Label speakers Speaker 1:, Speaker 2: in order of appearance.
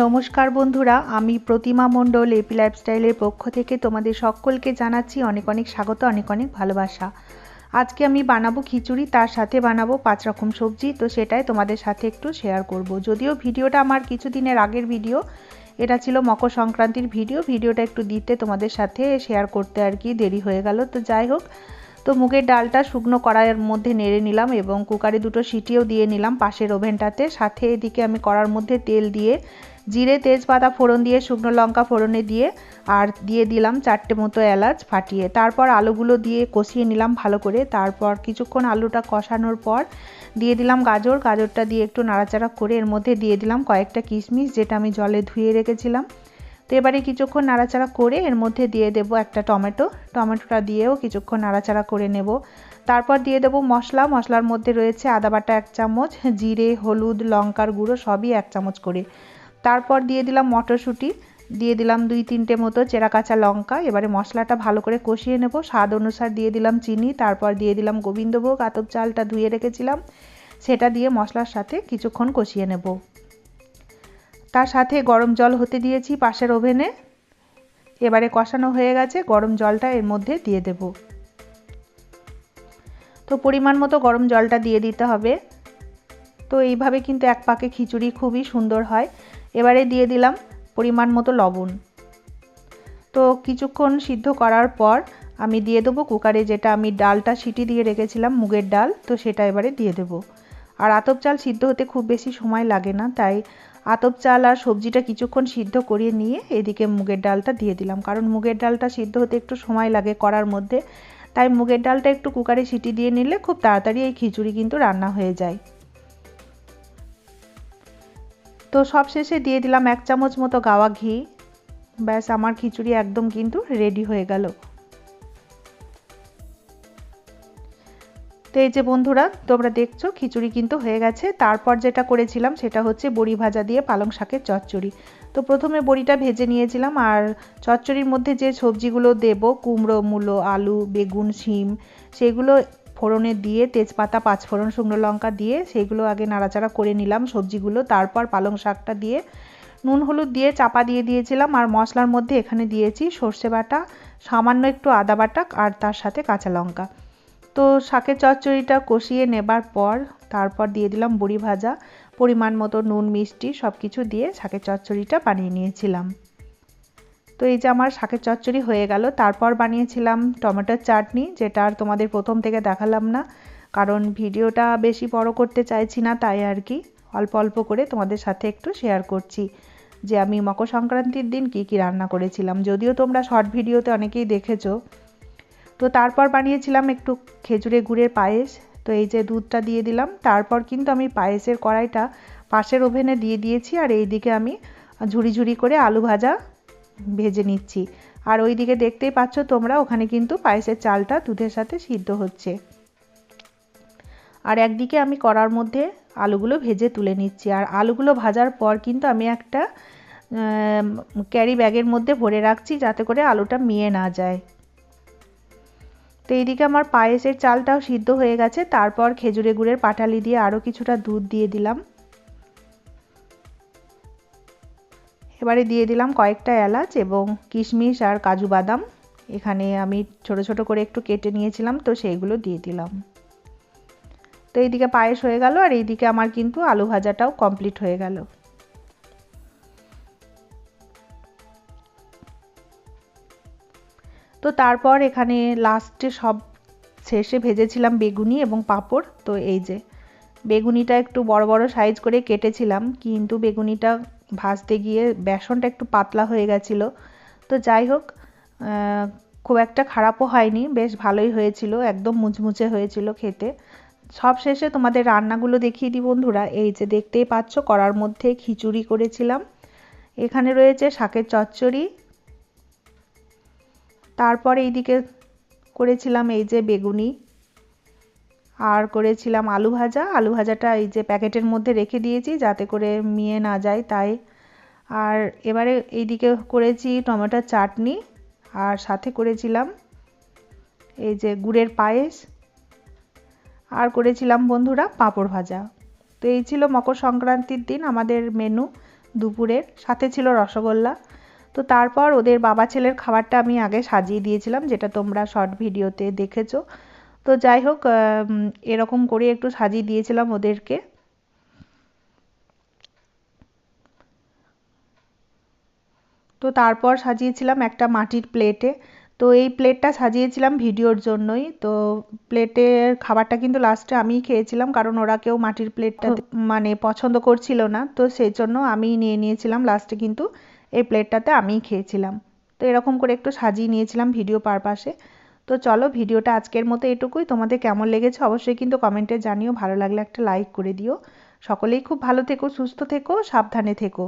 Speaker 1: নমস্কার বন্ধুরা, আমি প্রতিমা মণ্ডল এপি লাইফস্টাইলের পক্ষ থেকে তোমাদের সকলকে জানাচ্ছি অনেক অনেক স্বাগত, অনেক অনেক ভালোবাসা। আজকে আমি বানাবো খিচুড়ি, তার সাথে বানাবো পাঁচ রকম সবজি, তো সেটাই তোমাদের সাথে একটু শেয়ার করব। যদিও ভিডিওটা আমার কিছুদিনের আগের ভিডিও, এটা ছিল মকর সংক্রান্তির ভিডিও, ভিডিওটা একটু দিতে তোমাদের সাথে শেয়ার করতে আর কি দেরি হয়ে গেল, তো যাই হোক তো মুগের ডালটা শুকনো কড়াইয়ের মধ্যে নেড়ে নিলাম এবং কুকারে দুটো সিটিও দিয়ে নিলাম পাশের ওভেনটাতে। সাথে এদিকে আমি কড়ার মধ্যে তেল দিয়ে জিরে, তেজপাতা ফোড়ন দিয়ে, শুকনো লঙ্কা ফোড়নে দিয়ে আর দিয়ে দিলাম চারটে মতো এলাচ ফাটিয়ে। তারপর আলুগুলো দিয়ে কষিয়ে নিলাম ভালো করে। তারপর কিছুক্ষণ আলুটা কষানোর পর দিয়ে দিলাম গাজর। গাজরটা দিয়ে একটু নাড়াচাড়া করে এর মধ্যে দিয়ে দিলাম কয়েকটা কিশমিশ যেটা আমি জলে ধুয়ে রেখেছিলাম। তো এবারে কিছুক্ষণ নাড়াচাড়া করে এর মধ্যে দিয়ে দেব একটা টমেটো। টমেটোটা দিয়েও কিছুক্ষণ নাড়াচাড়া করে নেব। তারপর দিয়ে দেব মশলা। মশলার মধ্যে রয়েছে আদা বাটা এক চামচ, জিরে, হলুদ, লঙ্কার গুঁড়ো সবই এক চামচ করে। তারপর দিয়ে দিলাম মটরশুঁটি। দিয়ে দিলাম দুই তিনটে মতো চেরা কাঁচা লঙ্কা। এবারে মশলাটা ভালো করে কষিয়ে নেব। স্বাদ অনুসার দিয়ে দিলাম চিনি। তারপর দিয়ে দিলাম গোবিন্দভোগ। আতপ চালটা ধুয়ে রেখেছিলাম। সেটা দিয়ে মশলার সাথে কিছুক্ষণ কষিয়ে নেব। তার সাথে গরম জল হতে দিয়েছি পাশের ওভেনে। এবারে কষানো হয়ে গেছে, গরম জলটা এর মধ্যে দিয়ে দেব। তো পরিমাণ মতো গরম জলটা দিয়ে দিতে হবে। তো এইভাবে কিন্তু এক পাকে খিচুড়ি খুবই সুন্দর হয়। এবারে দিয়ে দিলাম পরিমাণ মতো লবণ। তো কিছুক্ষণ সিদ্ধ করার পর আমি দিয়ে দেবো কুকারে যেটা আমি ডালটা সিটি দিয়ে রেখেছিলাম, মুগের ডাল, তো সেটা এবারে দিয়ে দেবো। আর আতপ চাল সিদ্ধ হতে খুব বেশি সময় লাগে না, তাই আতপ চাল আর সবজিটা কিছুক্ষণ সিদ্ধ করিয়ে নিয়ে এদিকে মুগের ডালটা দিয়ে দিলাম। কারণ মুগের ডালটা সিদ্ধ হতে একটু সময় লাগে করার মধ্যে। তাই মুগের ডালটা একটু কুকারে সিটি দিয়ে নিলে খুব তাড়াতাড়ি এই খিচুড়ি কিন্তু রান্না হয়ে যায়। তো সব শেষে দিয়ে দিলাম এক চামচ মতো গাওয়া ঘি। ব্যাস, আমার খিচুড়ি একদম কিন্তু রেডি হয়ে গেল। তো এই যে বন্ধুরা, তোমরা দেখছ, খিচুড়ি কিন্তু হয়ে গেছে। তারপর যেটা করেছিলাম, সেটা হচ্ছে বড়ি ভাজা দিয়ে পালং শাকের চচ্চড়ি। তো প্রথমে বড়িটা ভেজে নিয়েছিলাম, আর চচ্চড়ির মধ্যে যে সবজিগুলো দেব, কুমড়ো, মূলো, আলু, বেগুন, শিম, সেগুলো ফোড়নে দিয়ে, তেজপাতা, পাঁচফোড়ন, শুকনো লঙ্কা দিয়ে সেইগুলো আগে নাড়াচাড়া করে নিলাম সবজিগুলো। তারপর পালং শাকটা দিয়ে নুন হলুদ দিয়ে চাপা দিয়ে দিয়েছিলাম, আর মশলার মধ্যে এখানে দিয়েছি সর্ষে বাটা, সামান্য একটু আদা বাটা, আর তার সাথে কাঁচা লঙ্কা। তো শাকের চচ্চড়িটা কষিয়ে নেবার পর তারপর দিয়ে দিলাম বড়ি ভাজা, পরিমাণ মতো নুন, মিষ্টি সব কিছু দিয়ে শাকের চচ্চড়িটা বানিয়ে নিয়েছিলাম। তো এই যে আমার শাকের চচ্চড়ি হয়ে গেল, তারপর বানিয়েছিলাম টমেটোর চাটনি, যেটা আর তোমাদের প্রথম থেকে দেখালাম না, কারণ ভিডিওটা বেশি বড় করতে চাইছি না তাই আর কি, অল্প অল্প করে তোমাদের সাথে একটু শেয়ার করছি যে আমি মকর সংক্রান্তির দিন কি কি রান্না করেছিলাম। যদিও তোমরা শর্ট ভিডিওতে অনেকেই দেখেছ তো তারপর বানিয়েছিলাম একটু খেজুরে গুড়ের পায়েস। তো এই যে দুধটা দিয়ে দিলাম, তারপর কিন্তু আমি পায়েসের কড়াইটা পাশের ওভেনে দিয়ে দিয়েছি আর এই দিকে আমি ঝুড়ি ঝুড়ি করে আলু ভাজা ভেজে নিচ্ছি। আর ওই দিকে দেখতেই পাচ্ছ তোমরা, ওখানে কিন্তু পায়েসের চালটা দুধের সাথে সিদ্ধ হচ্ছে। আর একদিকে আমি কড়ার মধ্যে আলুগুলো ভেজে তুলে নিচ্ছি। আর আলুগুলো ভাজার পর কিন্তু আমি একটা ক্যারি ব্যাগের মধ্যে ভরে রাখছি যাতে করে আলুটা মিয়ে না যায়। তো এইদিকে আমার পায়েসের চালটাও সিদ্ধ হয়ে গেছে, তারপর খেজুরে গুড়ের পাটালি দিয়ে আরও কিছুটা দুধ দিয়ে দিলাম। এবারে দিয়ে দিলাম কয়েকটা এলাচ এবং কিশমিশ আর কাজু বাদাম। এখানে আমি ছোট ছোট করে একটু কেটে নিয়েছিলাম, তো সেইগুলো দিয়ে দিলাম। তো এইদিকে পায়েস হয়ে গেল, আর এইদিকে আমার কিন্তু আলু ভাজাটাও কমপ্লিট হয়ে গেল। তো তারপর এখানে লাস্টে সব শেষে ভেজেছিলাম বেগুনি এবং পাঁপড়। তো এই যে, বেগুনিটা একটু বড় বড় সাইজ করে কেটেছিলাম, কিন্তু বেগুনিটা ভাজতে গিয়ে বেসনটা একটু পাতলা হয়ে গেছিল। তো যাই হোক খুব একটা খারাপও হয়নি, বেশ ভালোই হয়েছিল, একদম মুচমুচে হয়েছিল খেতে। সব শেষে তোমাদের রান্নাগুলো দেখিয়ে দিই বন্ধুরা। এই যে দেখতেই পাচ্ছ করার মধ্যে খিচুড়ি করেছিলাম। এখানে রয়েছে শাকের চচ্চড়ি তারপর এইদিকে করেছিলাম এই যে বেগুনি, আর করেছিলাম আলু ভাজা। আলু ভাজাটা এই যে প্যাকেটের মধ্যে রেখে দিয়েছি যাতে করে মিয়ে না যায় তাই। আর এবারে এইদিকে করেছি টমেটোর চাটনি, আর সাথে করেছিলাম এই যে গুড়ের পায়েস, আর করেছিলাম বন্ধুরা পাঁপড় ভাজা। তো এই ছিল মকর সংক্রান্তির দিন, আমাদের মেনু দুপুরের। সাথে ছিল রসগোল্লা। তো তারপর ওদের বাবা ছেলের খাবারটা আমি আগে সাজিয়ে দিয়েছিলাম যেটা তোমরা শর্ট ভিডিওতে দেখেছ। তো যাই হোক এরকম করে একটু সাজিয়ে দিয়েছিলাম ওদেরকে। তো তারপর সাজিয়েছিলাম একটা মাটির প্লেটে তো এই প্লেটটা সাজিয়েছিলাম ভিডিওর জন্যই। তো প্লেটের খাবারটা কিন্তু লাস্টে আমিই খেয়েছিলাম কারণ ওরা কেউ মাটির প্লেটটা মানে পছন্দ করছিল না। তো সেই জন্য আমি নিয়ে নিয়েছিলাম লাস্টে কিন্তু। এই প্লেটটাতে আমিই খেয়েছিলাম। তো এরকম করে একটু সাজিয়ে নিয়েছিলাম ভিডিও পারপাসে তো চলো ভিডিওটা আজকের মতো এটুকুই। তোমাদের কেমন লেগেছে অবশ্যই কিন্তু কমেন্টে জানিও। ভালো লাগলে একটা লাইক করে দিও। সকলেই খুব ভালো থেকো, সুস্থ থেকো, সাবধানে থেকো।